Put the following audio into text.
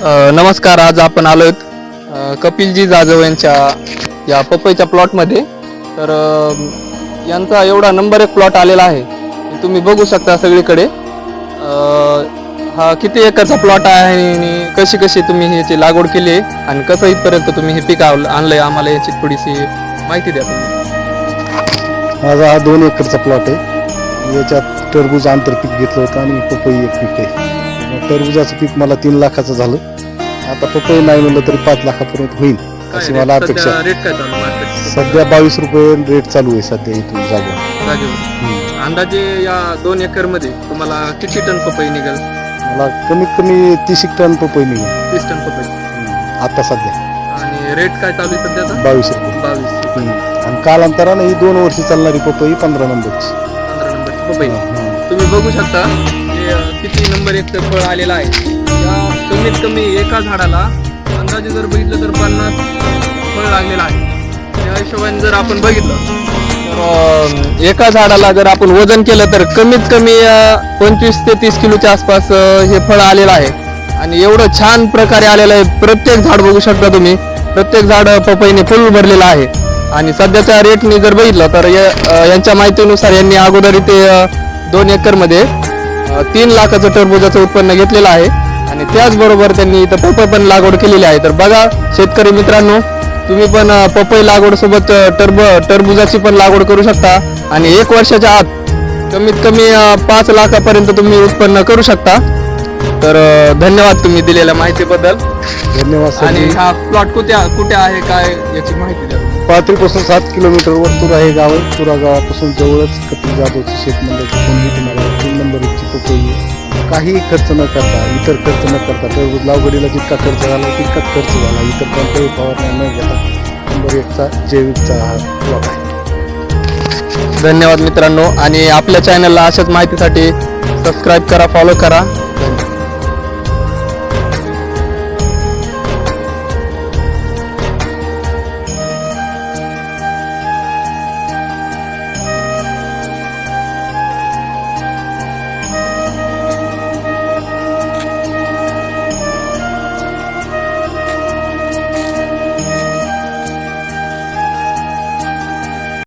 नमस्कार आज आपण आलोत कपिलजी जाधव यांच्या या पपईच्या प्लॉटमध्ये तर यांचा एवढा नंबर एक प्लॉट आलेला आहे तुम्ही बघू शकता सगळीकडे. हा किती एकरचा प्लॉट आहे आणि कशी कशी तुम्ही ह्याची लागवड केली आहे आणि कसं इथपर्यंत तुम्ही हे पीक आणलं आणलंय आम्हाला याची थोडीशी माहिती द्या तुम्ही. माझा हा दोन एकरचा प्लॉट आहे. याच्यात टरबूज आंतरपीक घेतलं होतं आणि पपई एक पीक आहे. टरबुजाचं पीक मला तीन लाखाचं झालं. आता पपई नाही म्हणलं तरी पाच लाखापर्यंत होईल अशी मला अपेक्षा आहे. रेट काय चालू market? सध्या बावीस रुपये रेट चालू आहे सध्या इथून जागेवर. अंदाजे या दोन एकरमध्ये तुम्हाला किती टन पपई निघेल? मला कमीत कमी तीस एक टन पपई निघेल. तीस टन पपई. आता सध्या. आणि रेट काय चालू आहे सध्याचा? बावीस रुपये बावीस हम्म. आणि कालांतरानं ही दोन वर्षी चालणारी पपई पंधरा नंबरची. पंधरा नंबरची पपई. तुम्ही बघू शकता किती नंबर एक फळ आलेलं आहे. या कमीत कमी एका झाडाला अंदाजे जर बघितलं तर पन्नास फळ लागलेलं आहे. त्या हिशोबाने जर आपण बघितलं तर एका झाडाला जर आपण वजन केलं तर कमीत कमी पंचवीस ते तीस किलोच्या आसपास हे फळ आलेलं आहे. आणि एवढं छान प्रकारे आलेलं आहे. प्रत्येक झाड बघू शकता तुम्ही. प्रत्येक झाड पपईने फुल भरलेलं आहे. आणि सध्याच्या रेटने जर बघितलं तर यांच्या माहितीनुसार यांनी अगोदर इथे दोन एकरमध्ये तीन लाखाचं टरबुजाचं उत्पन्न घेतलेलं आहे. आणि त्याचबरोबर त्यांनी इथं पपई पण लागवड केलेली आहे. तर बघा शेतकरी मित्रांनो तुम्ही पण पपई लागवडसोबत टरब टरबुजाची पण लागवड करू शकता. आणि एक वर्षाच्या आत कमीत कमी पाच लाखापर्यंत तुम्ही उत्पन्न करू शकता. तर धन्यवाद तुम्ही दिलेल्या माहितीबद्दल. धन्यवाद आणि हा प्लॉट कुठे कुठे आहे काय याची माहिती द्या. पाथरीपासून सात किलोमीटरवर तुरा हे गाव. आहे तुरा गावापासून जवळच कपिल जाधवचं शेत तुम्हाला तीन नंबर पपई. काहीही खर्च न करता इतर खर्च न करता टरबूज लागवडीला जितका खर्च झाला तितकाच खर्च झाला. इतर कोणत्याही फवारण्या न घेता नंबर एकचा जैविकचा हा प्लॉट आहे. धन्यवाद मित्रांनो. आणि आपल्या चॅनलला अशाच माहितीसाठी सबस्क्राईब करा फॉलो करा.